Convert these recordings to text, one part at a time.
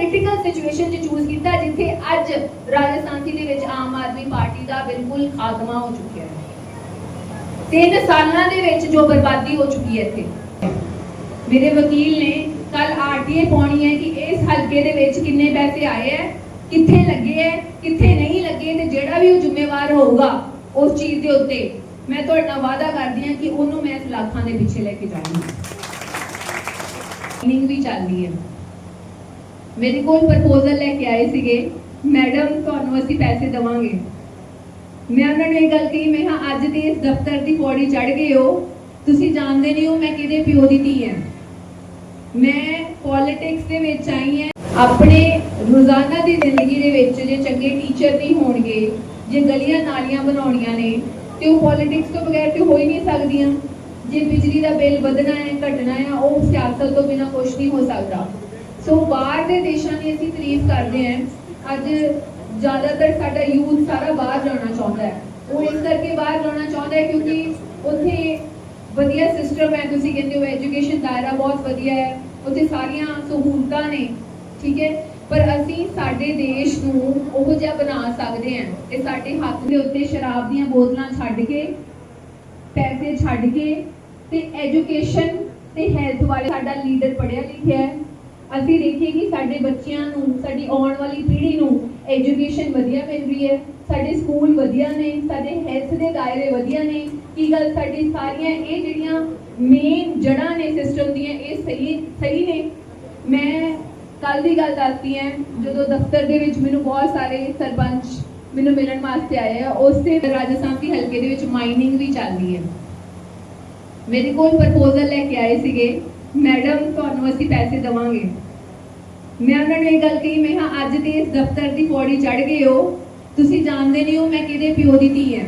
Critical situation 'ਚ choose ਕੀਤਾ, ਜਿੱਥੇ ਅੱਜ ਰਾਜਸਥਾਨੀ ਦੇ ਵਿੱਚ ਆਮ ਆਦਮੀ ਪਾਰਟੀ ਦਾ ਬਿਲਕੁਲ ਖਾਤਮਾ ਹੋ ਚੁੱਕਿਆ ਹੈ। ਤਿੰਨ ਸਾਲਾਂ ਦੇ ਵਿੱਚ ਜੋ ਬਰਬਾਦੀ ਹੋ ਚੁੱਕੀ ਹੈ ਇੱਥੇ। ਮੇਰੇ ਵਕੀਲ ਨੇ ਕੱਲ ਆਰਟੀਏ ਪਾਉਣੀ ਹੈ ਕਿ ਇਸ ਹਲਕੇ ਦੇ ਵਿੱਚ ਕਿੰਨੇ ਪੈਸੇ ਆਏ ਹੈ, ਕਿੱਥੇ ਲੱਗੇ ਹੈ, ਕਿੱਥੇ ਨਹੀਂ ਲੱਗੇ ਤੇ ਜਿਹੜਾ ਵੀ ਉਹ ਜ਼ਿੰਮੇਵਾਰ ਹੋਊਗਾ ਉਸ ਚੀਜ਼ ਦੇ ਉੱਤੇ ਮੈਂ ਤੁਹਾਡੇ ਨਾਲ ਵਾਅਦਾ ਕਰਦੀ ਹਾਂ ਕਿ ਉਹਨੂੰ ਮੈਂ ਇਸ ਲੱਖਾਂ ਦੇ ਪਿੱਛੇ ਲੈ ਕੇ ਜਾਵਾਂਗੀ ਮੀਟਿੰਗ ਵੀ ਚੱਲਦੀ ਹੈ। ਮੇਰੇ ਕੋਲ ਪ੍ਰਪੋਜ਼ਲ ਲੈ ਕੇ ਆਏ ਸੀਗੇ, ਮੈਡਮ, ਤੁਹਾਨੂੰ ਅਸੀਂ ਪੈਸੇ ਦੇਵਾਂਗੇ। ਮੈਂ ਉਹਨਾਂ ਨੂੰ ਇਹ ਗੱਲ ਕਹੀ, ਮੈਂ ਕਿਹਾ, ਅੱਜ ਦੇ ਇਸ ਦਫ਼ਤਰ ਦੀ ਪੌੜੀ ਚੜ ਗਏ ਹੋ। ਤੁਸੀਂ ਜਾਣਦੇ ਨਹੀਂ ਹੋ ਮੈਂ ਕਿਹਦੇ ਪਿਓ ਦੀ ਧੀ ਹਾਂ। ਮੈਂ ਪੋਲਿਟਿਕਸ ਦੇ ਵਿੱਚ ਆਈ ਹਾਂ। ਆਪਣੇ ਰੋਜ਼ਾਨਾ ਦੀ ਜ਼ਿੰਦਗੀ ਦੇ ਵਿੱਚ ਜੇ ਚੰਗੇ ਟੀਚਰ ਨਹੀਂ ਹੋਣਗੇ, ਜੇ ਗਲੀਆਂ ਨਾਲੀਆਂ ਬਣਾਉਣੀਆਂ ਨੇ, ਤੇ ਉਹ ਪੋਲਿਟਿਕਸ ਤੋਂ ਬਗੈਰ ਤੇ ਹੋ ਹੀ ਨਹੀਂ ਸਕਦੀਆਂ। ਜੇ ਬਿਜਲੀ ਦਾ ਬਿੱਲ ਵਧਣਾ ਹੈ, ਘਟਣਾ ਹੈ, ਉਹ ਸਿਆਸਤ ਤੋਂ ਬਿਨਾ ਕੁਝ ਨਹੀਂ ਹੋ ਸਕਦਾ। ਸੋ ਬਾਹਰ ਦੇ ਦੇਸ਼ਾਂ ਦੀ ਅਸੀਂ ਤਾਰੀਫ ਕਰਦੇ ਹਾਂ। ਅੱਜ ਜ਼ਿਆਦਾਤਰ ਸਾਡਾ ਯੂਥ ਸਾਰਾ ਬਾਹਰ ਜਾਣਾ ਚਾਹੁੰਦਾ ਹੈ। ਉਹ ਇਸ ਕਰਕੇ ਬਾਹਰ ਜਾਣਾ ਚਾਹੁੰਦਾ ਹੈ ਕਿਉਂਕਿ ਉੱਥੇ ਵਧੀਆ ਸਿਸਟਮ ਹੈ। ਤੁਸੀਂ ਕਹਿੰਦੇ ਹੋ ਐਜੂਕੇਸ਼ਨ ਦਾਇਰਾ ਬਹੁਤ ਵਧੀਆ ਹੈ। ਉੱਥੇ ਸਾਰੀਆਂ ਸਹੂਲਤਾਂ ਨੇ, ਠੀਕ ਹੈ? ਪਰ ਅਸੀਂ ਸਾਡੇ ਦੇਸ਼ ਨੂੰ ਉਹ ਜਿਹਾ ਬਣਾ ਸਕਦੇ ਹਾਂ ਤੇ ਸਾਡੇ ਹੱਥ ਦੇ ਉੱਤੇ ਸ਼ਰਾਬ ਦੀਆਂ ਬੋਤਲਾਂ ਛੱਡ ਕੇ, ਪੈਸੇ ਛੱਡ ਕੇ ਤੇ ਐਜੂਕੇਸ਼ਨ ਤੇ ਹੈਲਥ ਵਾਲੇ ਸਾਡਾ ਲੀਡਰ ਪੜਿਆ ਲਿਖਿਆ ਹੈ। ਅਸੀਂ ਦੇਖੀਏ ਕਿ ਸਾਡੇ ਬੱਚਿਆਂ ਨੂੰ, ਸਾਡੀ ਆਉਣ ਵਾਲੀ ਪੀੜ੍ਹੀ ਨੂੰ ਐਜੂਕੇਸ਼ਨ ਵਧੀਆ ਮਿਲ ਰਹੀ ਹੈ, ਸਾਡੇ ਸਕੂਲ ਵਧੀਆ ਨੇ, ਸਾਡੇ ਹੈਲਥ ਦੇ ਦਾਇਰੇ ਵਧੀਆ ਨੇ, ਕੀ ਗੱਲ ਸਾਡੀ ਸਾਰੀਆਂ ਇਹ ਜਿਹੜੀਆਂ ਮੇਨ ਜੜ੍ਹਾਂ ਨੇ ਸਿਸਟਮ ਦੀਆਂ, ਇਹ ਸਹੀ ਸਹੀ ਨੇ? ਮੈਂ ਕੱਲ ਦੀ ਗੱਲ ਦੱਸਦੀ ਹਾਂ, ਜਦੋਂ ਦਫ਼ਤਰ ਦੇ ਵਿੱਚ ਮੈਨੂੰ ਬਹੁਤ ਸਾਰੇ ਸਰਪੰਚ ਮੈਨੂੰ ਮਿਲਣ ਵਾਸਤੇ ਆਏ ਆ, ਉਸੇ ਰਾਜਸਥਾਨ ਦੀ ਹਲਕੇ ਦੇ ਵਿੱਚ ਮਾਈਨਿੰਗ ਵੀ ਚੱਲਦੀ ਹੈ। ਮੇਰੇ ਕੋਲ ਪ੍ਰਪੋਜ਼ਲ ਲੈ ਕੇ ਆਏ ਸੀਗੇ ਮੈਡਮ, ਤੁਹਾਨੂੰ ਅਸੀਂ ਪੈਸੇ ਦੇਵਾਂਗੇ। ਮੈਂ ਉਹਨਾਂ ਨੂੰ ਇਹ ਗੱਲ ਕਹੀ, ਮੈਂ ਕਿਹਾ, ਅੱਜ ਤੇ ਇਸ ਦਫ਼ਤਰ ਦੀ ਪੌੜੀ ਚੜ ਗਏ ਹੋ। ਤੁਸੀਂ ਜਾਣਦੇ ਨਹੀਂ ਹੋ ਮੈਂ ਕਿਹਦੇ ਪਿਓ ਦੀ ਧੀ ਹਾਂ।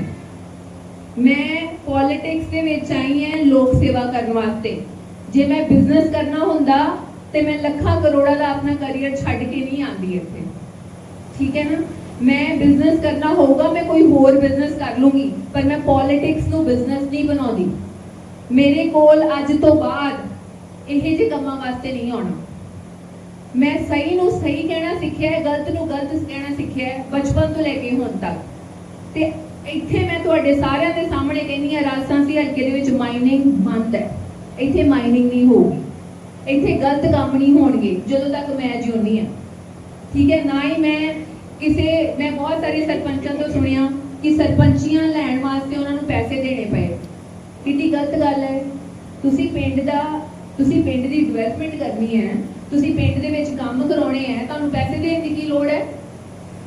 ਮੈਂ ਪੋਲਿਟਿਕਸ ਦੇ ਵਿੱਚ ਆਈ ਹਾਂ ਲੋਕ ਸੇਵਾ ਕਰਨ ਵਾਸਤੇ। ਜੇ ਮੈਂ ਬਿਜ਼ਨਸ ਕਰਨਾ ਹੁੰਦਾ, ਤੇ ਮੈਂ ਲੱਖਾਂ ਕਰੋੜਾਂ ਦਾ ਆਪਣਾ ਕੈਰੀਅਰ ਛੱਡ ਕੇ ਨਹੀਂ ਆਂਦੀ ਇੱਥੇ। ਠੀਕ ਹੈ ਨਾ? ਮੈਂ ਬਿਜ਼ਨਸ ਕਰਨਾ ਹੋਊਗਾ, ਮੈਂ ਕੋਈ ਹੋਰ ਬਿਜ਼ਨਸ ਕਰ ਲੂੰਗੀ, ਪਰ ਮੈਂ ਪੋਲਿਟਿਕਸ ਨੂੰ ਬਿਜ਼ਨਸ ਨਹੀਂ ਬਣਾਉਂਦੀ। ਮੇਰੇ ਕੋਲ ਅੱਜ ਤੋਂ ਬਾਅਦ ਇਹ ਜਿਹੇ ਕੰਮਾਂ ਵਾਸਤੇ ਨਹੀਂ ਆਉਣਾ। ਮੈਂ ਸਹੀ ਨੂੰ ਸਹੀ ਕਹਿਣਾ ਸਿੱਖਿਆ ਹੈ, ਗਲਤ ਨੂੰ ਗਲਤ ਕਹਿਣਾ ਸਿੱਖਿਆ ਹੈ, ਬਚਪਨ ਤੋਂ ਲੈ ਕੇ ਹੁਣ ਤੱਕ। ਤੇ ਇੱਥੇ ਮੈਂ ਤੁਹਾਡੇ ਸਾਰਿਆਂ ਦੇ ਸਾਹਮਣੇ ਕਹਿੰਦੀ ਹਾਂ ਰਾਜਸਥਾਨ ਦੀ ਹਲਕੇ ਦੇ ਵਿੱਚ ਮਾਈਨਿੰਗ ਬੰਦ ਹੈ। ਇੱਥੇ ਮਾਈਨਿੰਗ ਨਹੀਂ ਹੋਊਗੀ। ਇੱਥੇ ਗਲਤ ਕੰਮ ਨਹੀਂ ਹੋਣਗੇ, ਜਦੋਂ ਤੱਕ ਮੈਂ ਜਿਉਂਦੀ ਹਾਂ। ਠੀਕ ਹੈ, ਨਾ ਹੀ ਮੈਂ ਕਿਸੇ, ਮੈਂ ਬਹੁਤ ਸਾਰੇ ਸਰਪੰਚਾਂ ਤੋਂ ਸੁਣਿਆ ਕਿ ਸਰਪੰਚੀਆਂ ਲੈਣ ਵਾਸਤੇ ਉਹਨਾਂ ਨੂੰ ਪੈਸੇ ਦੇਣੇ ਪਏ। ਕਿੰਨੀ ਗਲਤ ਗੱਲ ਹੈ। ਤੁਸੀਂ ਪਿੰਡ ਦਾ ਤੁਸੀਂ ਪਿੰਡ ਦੀ ਡਿਵੈਲਪਮੈਂਟ ਕਰਨੀ ਹੈ, ਤੁਸੀਂ ਪਿੰਡ ਦੇ ਵਿੱਚ ਕੰਮ ਕਰਾਉਣੇ ਹੈ, ਤੁਹਾਨੂੰ ਪੈਸੇ ਦੇਣ ਦੀ ਕੀ ਲੋੜ ਹੈ?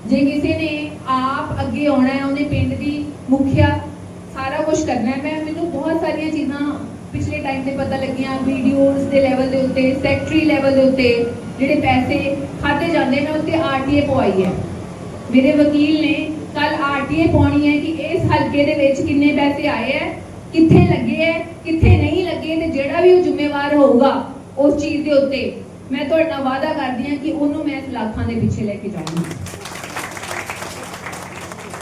ਜੇ ਕਿਸੇ ਨੇ ਆਪ ਅੱਗੇ ਆਉਣਾ ਹੈ, ਉਹਨੇ ਪਿੰਡ ਦੀ ਮੁਖਿਆ ਸਾਰਾ ਕੁਝ ਕਰਨਾ ਹੈ। ਮੈਂ ਮੈਨੂੰ ਬਹੁਤ ਸਾਰੀਆਂ ਚੀਜ਼ਾਂ ਪਿਛਲੇ ਟਾਈਮ ਤੇ ਪਤਾ ਲੱਗੀਆਂ ਵੀਡੀਓਜ਼ ਦੇ ਲੈਵਲ ਦੇ ਉੱਤੇ ਸੈਕਟਰੀ ਲੈਵਲ ਦੇ ਉੱਤੇ, ਜਿਹੜੇ ਪੈਸੇ ਖਾਤੇ ਜਾਂਦੇ ਮੈਂ ਉੱਤੇ ਆਰਟੀਏ ਪਵਾਈ ਹੈ। ਮੇਰੇ ਵਕੀਲ ਨੇ ਕੱਲ ਆਰਟੀਏ ਪਾਉਣੀ ਹੈ ਕਿ ਇਸ ਹਲਕੇ ਦੇ ਵਿੱਚ ਕਿੰਨੇ ਪੈਸੇ ਆਏ ਹੈ, ਕਿੱਥੇ ਲੱਗੇ ਹੈ, ਕਿੱਥੇ ਨਹੀਂ ਜ਼ਿੰਮੇਵਾਰ ਹੋਊਗਾ ਉਸ ਚੀਜ਼ ਦੇ ਉੱਤੇ, ਮੈਂ ਤੁਹਾਡੇ ਨਾਲ ਵਾਅਦਾ ਕਰਦੀ ਹਾਂ ਕਿ ਉਹਨੂੰ ਮੈਂ ਇਸ ਦੇ ਪਿੱਛੇ ਲੈ ਕੇ ਜਾਵਾਂਗੀ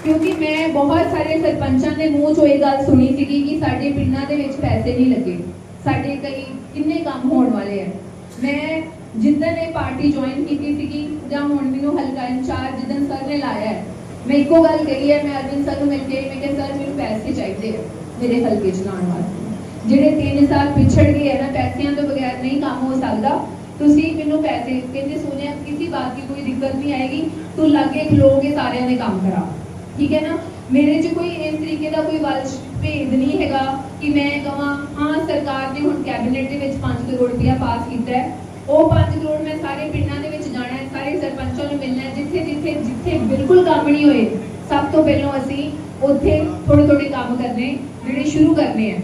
ਕਿਉਂਕਿ ਮੈਂ ਬਹੁਤ ਸਾਰੇ ਸਰਪੰਚਾਂ ਦੇ ਮੂੰਹ ਚੋਂ ਇਹ ਗੱਲ ਸੁਣੀ ਸੀਗੀ ਕਿ ਸਾਡੇ ਪਿੰਡਾਂ ਦੇ ਵਿੱਚ ਪੈਸੇ ਨਹੀਂ ਲੱਗੇ। ਸਾਡੇ ਕਈ ਕਿੰਨੇ ਕੰਮ ਹੋਣ ਵਾਲੇ ਆ। ਮੈਂ ਜਿੱਦਣ ਇਹ ਪਾਰਟੀ ਜੁਆਇਨ ਕੀਤੀ ਸੀਗੀ, ਜਾਂ ਹੁਣ ਮੈਨੂੰ ਹਲਕਾ ਇੰਚਾਰਜ ਜਿੱਦਣ ਸਰ ਨੇ ਲਾਇਆ ਮੈਂ ਇੱਕੋ ਗੱਲ ਕਹੀ ਹੈ, ਮੈਂ ਅਰਵਿੰਦ ਸਰ ਨੂੰ ਮਿਲ ਕੇ, ਮੈਂ ਕਿਹਾ, ਸਰ, ਮੈਨੂੰ ਪੈਸੇ ਚਾਹੀਦੇ ਆ ਮੇਰੇ ਹਲਕੇ ਚ ਲਾਉਣ ਵਾਸਤੇ। ਜਿਹੜੇ 3 ਸਾਲ ਪਿਛੜ ਗਏ ਆ ਨਾ, ਪੈਸਿਆਂ ਤੋਂ ਬਗੈਰ ਨਹੀਂ ਕੰਮ ਹੋ ਸਕਦਾ। ਤੁਸੀਂ ਮੈਨੂੰ ਪੈਸੇ ਕਹਿੰਦੇ ਸੋਨਿਆ ਕਿਸੇ ਬਾਤ ਦੀ ਕੋਈ ਦਿੱਕਤ ਨਹੀਂ ਆਏਗੀ। ਤੂੰ ਲਾਗੇ ਖਲੋ ਸਾਰਿਆਂ ਦੇ ਕੰਮ ਕਰਾ। ਠੀਕ ਹੈ ਨਾ? ਮੇਰੇ 'ਚ ਕੋਈ ਇਸ ਤਰੀਕੇ ਦਾ ਕੋਈ ਵੱਲ ਭੇਦ ਨਹੀਂ ਹੈਗਾ ਕਿ ਮੈਂ ਕਹਾਂ ਹਾਂ, ਸਰਕਾਰ ਨੇ ਹੁਣ ਕੈਬਨਿਟ ਦੇ ਵਿੱਚ 5 ਕਰੋੜ ਰੁਪਇਆ ਪਾਸ ਕੀਤਾ ਹੈ। ਉਹ 5 ਕਰੋੜ ਮੈਂ ਸਾਰੇ ਪਿੰਡਾਂ ਦੇ ਵਿੱਚ ਜਾਣਾ ਹੈ, ਸਾਰੇ ਸਰਪੰਚਾਂ ਨੂੰ ਮਿਲਣਾ ਹੈ, ਜਿੱਥੇ ਜਿੱਥੇ ਜਿੱਥੇ ਬਿਲਕੁਲ ਕੰਮ ਨਹੀਂ ਹੋਏ। ਸਭ ਤੋਂ ਪਹਿਲਾਂ ਅਸੀਂ ਉੱਥੇ ਥੋੜੇ ਥੋੜੇ ਕੰਮ ਕਰਨੇ, ਜਿਹੜੇ ਸ਼ੁਰੂ ਕਰਨੇ ਆ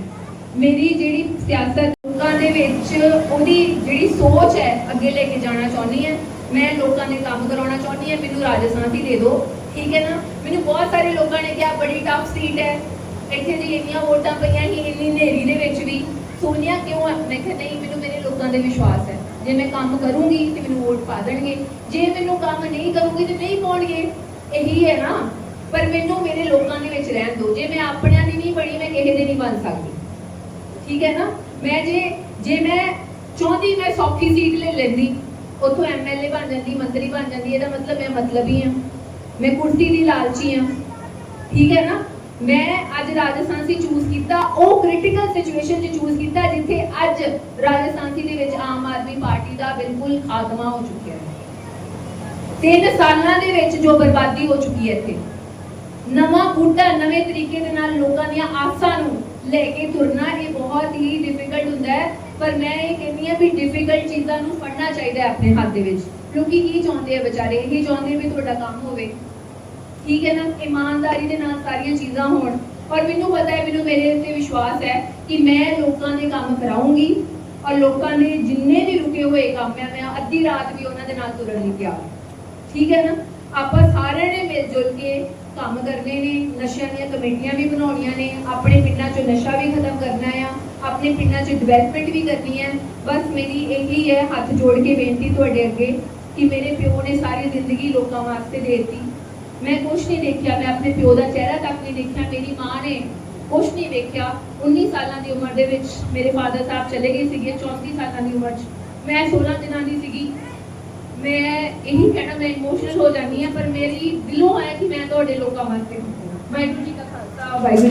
ਮੇਰੀ ਜਿਹੜੀ ਸਿਆਸਤ ਲੋਕਾਂ ਦੇ ਵਿੱਚ ਉਹਦੀ ਜਿਹੜੀ ਸੋਚ ਹੈ, ਅੱਗੇ ਲੈ ਕੇ ਜਾਣਾ ਚਾਹੁੰਦੀ ਹਾਂ। ਮੈਂ ਲੋਕਾਂ ਦੇ ਕੰਮ ਕਰਾਉਣਾ ਚਾਹੁੰਦੀ ਹਾਂ, ਮੈਨੂੰ ਰਾਜਸਥਾਨ ਦੀ ਦੇ ਦਿਓ। ਠੀਕ ਹੈ ਨਾ? ਮੈਨੂੰ ਬਹੁਤ ਸਾਰੇ ਲੋਕਾਂ ਨੇ ਕਿਹਾ, ਬੜੀ ਟਫ ਸੀਟ ਹੈ। ਇੱਥੇ ਦੀ ਇੰਨੀਆਂ ਵੋਟਾਂ ਪਈਆਂ ਸੀ, ਇੰਨੀ ਹਨੇਰੀ ਦੇ ਵਿੱਚ ਵੀ। ਸੋਨੀਆ ਕਿਉਂ ਹੈ ਮੈਂ ਕਿਹਾ, ਨਹੀਂ, ਮੈਨੂੰ ਮੇਰੇ ਲੋਕਾਂ ਦੇ ਵਿਸ਼ਵਾਸ ਹੈ। ਜੇ ਮੈਂ ਕੰਮ ਕਰੂੰਗੀ ਤੇ ਮੈਨੂੰ ਵੋਟ ਪਾ ਦੇਣਗੇ। ਜੇ ਮੈਨੂੰ ਕੰਮ ਨਹੀਂ ਕਰੂੰਗੀ ਤੇ ਨਹੀਂ ਪਾਉਣਗੇ। ਇਹੀ ਹੈ ਨਾ? ਪਰ ਮੈਨੂੰ ਮੇਰੇ ਲੋਕਾਂ ਦੇ ਵਿੱਚ ਰਹਿਣ ਦਿਓ। ਜੇ ਮੈਂ ਆਪਣਿਆਂ ਦੀ ਨਹੀਂ ਬਣੀ, ਮੈਂ ਕਿਸੇ ਦੇ ਨਹੀਂ ਬਣ ਸਕਦੀ। ਠੀਕ ਹੈ ਨਾ ਮੈਂ ਜੇ ਜੇ ਮੈਂ ਚਾਹੁੰਦੀ ਮੈਂ ਸੌਖੀ ਸੀਟ ਲੈ ਲੈਂਦੀ, ਉੱਥੋਂ ਐਮਐਲਏ ਬਣ ਜਾਂਦੀ, ਮੰਤਰੀ ਬਣ ਜਾਂਦੀ, ਇਹਦਾ ਮਤਲਬ ਮੈਂ ਮਤਲਬੀ ਹਾਂ ਮੈਂ ਕੁਰਸੀ ਦੀ ਲਾਲਚੀ ਹਾਂ। ਠੀਕ ਹੈ ਨਾ? ਮੈਂ ਅੱਜ ਰਾਜਸਥਾਨ ਸੀ ਚੂਜ਼ ਕੀਤਾ, ਉਹ ਕ੍ਰਿਟੀਕਲ ਸਿਚੁਏਸ਼ਨ 'ਚ ਚੂਜ਼ ਕੀਤਾ, ਜਿੱਥੇ ਅੱਜ ਰਾਜਸਥਾਨ ਦੇ ਵਿੱਚ ਆਮ ਆਦਮੀ ਪਾਰਟੀ ਦਾ ਬਿਲਕੁਲ ਖਾਤਮਾ ਹੋ ਚੁੱਕਿਆ ਹੈ। ਤਿੰਨ ਸਾਲਾਂ ਦੇ ਵਿੱਚ ਜੋ ਬਰਬਾਦੀ ਹੋ ਚੁੱਕੀ ਹੈ ਇੱਥੇ। ਨਵਾਂ ਬੂਟਾ ਨਵੇਂ ਤਰੀਕੇ ਦੇ ਨਾਲ ਲੋਕਾਂ ਦੀਆਂ ਆਸਾਂ ਨੂੰ ਲੈ ਕੇ ਤੁਰਨਾ ਇਹ ਬਹੁਤ ਹੀ ਡਿਫਿਕਲਟ ਹੁੰਦਾ ਹੈ। ਪਰ ਮੈਂ ਇਹ ਕਹਿੰਦੀ ਹਾਂ ਵੀ ਡਿਫਿਕਲਟ ਚੀਜ਼ਾਂ ਨੂੰ ਫੜਨਾ ਚਾਹੀਦਾ ਹੈ ਆਪਣੇ ਹੱਥ ਦੇ ਵਿੱਚ। ਕਿਉਂਕਿ ਕੀ ਚਾਹੁੰਦੇ ਆ ਵਿਚਾਰੇ? ਇਹ ਚਾਹੁੰਦੇ ਵੀ ਤੁਹਾਡਾ ਕੰਮ ਹੋਵੇ। ਠੀਕ ਹੈ ਨਾ? ਇਮਾਨਦਾਰੀ ਦੇ ਨਾਲ ਸਾਰੀਆਂ ਚੀਜ਼ਾਂ ਹੋਣ। ਔਰ ਮੈਨੂੰ ਪਤਾ ਹੈ, ਮੈਨੂੰ ਮੇਰੇ ਉੱਤੇ ਵਿਸ਼ਵਾਸ ਹੈ ਕਿ ਮੈਂ ਲੋਕਾਂ ਦੇ ਕੰਮ ਕਰਾਉਂਗੀ ਔਰ ਲੋਕਾਂ ਦੇ ਜਿੰਨੇ ਵੀ ਰੁਕੇ ਹੋਏ ਕੰਮ ਹੈ, ਮੈਂ ਅੱਧੀ ਰਾਤ ਵੀ ਉਹਨਾਂ ਦੇ ਨਾਲ ਤੁਰਨ ਲਈ ਤਿਆਰ ਠੀਕ ਹੈ ਨਾ? ਆਪਾਂ ਸਾਰਿਆਂ ਨੇ ਮਿਲ ਜੁਲ ਕੇ ਕੰਮ ਕਰਨੇ ਨੇ, ਨਸ਼ਿਆਂ ਦੀਆਂ ਕਮੇਟੀਆਂ ਵੀ ਬਣਾਉਣੀਆਂ ਨੇ, ਆਪਣੇ ਪਿੰਡਾਂ 'ਚੋਂ ਨਸ਼ਾ ਵੀ ਖਤਮ ਕਰਨਾ ਆ, ਆਪਣੇ ਪਿੰਡਾਂ 'ਚ ਡਿਵੈਲਪਮੈਂਟ ਵੀ ਕਰਨੀ ਹੈ ਬਸ ਮੇਰੀ ਇਹੀ ਹੈ, ਹੱਥ ਜੋੜ ਕੇ ਬੇਨਤੀ ਤੁਹਾਡੇ ਅੱਗੇ ਕਿ ਮੇਰੇ ਪਿਓ ਨੇ ਸਾਰੀ ਜ਼ਿੰਦਗੀ ਲੋਕਾਂ ਵਾਸਤੇ ਦੇ ਦਿੱਤੀ। ਮੈਂ ਕੁਛ ਨਹੀਂ ਦੇਖਿਆ, ਮੈਂ ਆਪਣੇ ਪਿਓ ਦਾ ਚਿਹਰਾ ਤੱਕ ਨਹੀਂ ਦੇਖਿਆ, ਮੇਰੀ ਮਾਂ ਨੇ ਕੁਛ ਨਹੀਂ ਦੇਖਿਆ 19 ਸਾਲਾਂ ਦੀ ਉਮਰ ਦੇ ਵਿੱਚ ਮੇਰੇ ਫਾਦਰ ਸਾਹਿਬ ਚਲੇ ਗਏ ਸੀਗੇ 34 ਸਾਲਾਂ ਦੀ ਉਮਰ 'ਚ। ਮੈਂ 16 ਦਿਨਾਂ ਦੀ ਸੀਗੀ। ਮੈਂ ਇਹੀ ਕਹਿਣਾ, ਮੈਂ ਇਮੋਸ਼ਨਲ ਹੋ ਜਾਂਦੀ ਹਾਂ, ਪਰ ਮੇਰੀ ਦਿਲੋਂ ਆਇਆ ਕਿ ਮੈਂ ਤੁਹਾਡੇ ਲੋਕਾਂ ਵਾਸਤੇ ਵਾਹਿਗੁਰੂ ਜੀ ਕਾ ਖਾਲਸਾ, ਵਾਹਿਗੁਰੂ ਜੀ